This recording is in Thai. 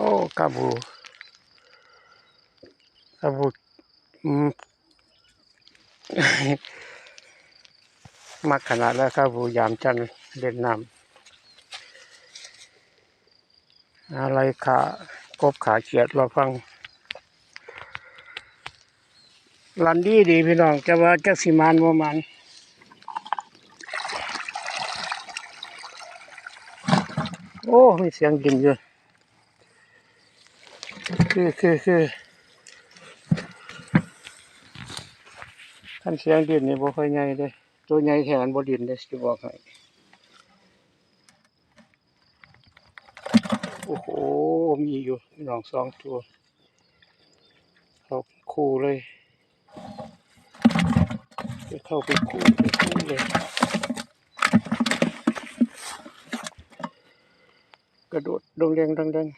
โอ้กาบูกาบูอืมมักขนาดแล้วกาบูยามจันทร์เล่นนำอะไรขากบขาเขียดเราฟังลันดีดีพี่น้องจะว่าจักสิมานบ่มันโอ้ มีเสียงดินอยู่ คือคือคือคันเสียงดินนี่บ่ค่อยใหญ่เด้ตัวใหญ่แค่นั้นบ่ดินเด้สิบอกให้โอ้โหมีอยู่พี่น้องสองตัวเขาคู่เลยจะเข้าไปคู่ไปคู่เลยกระโดดดงแดงดงแดง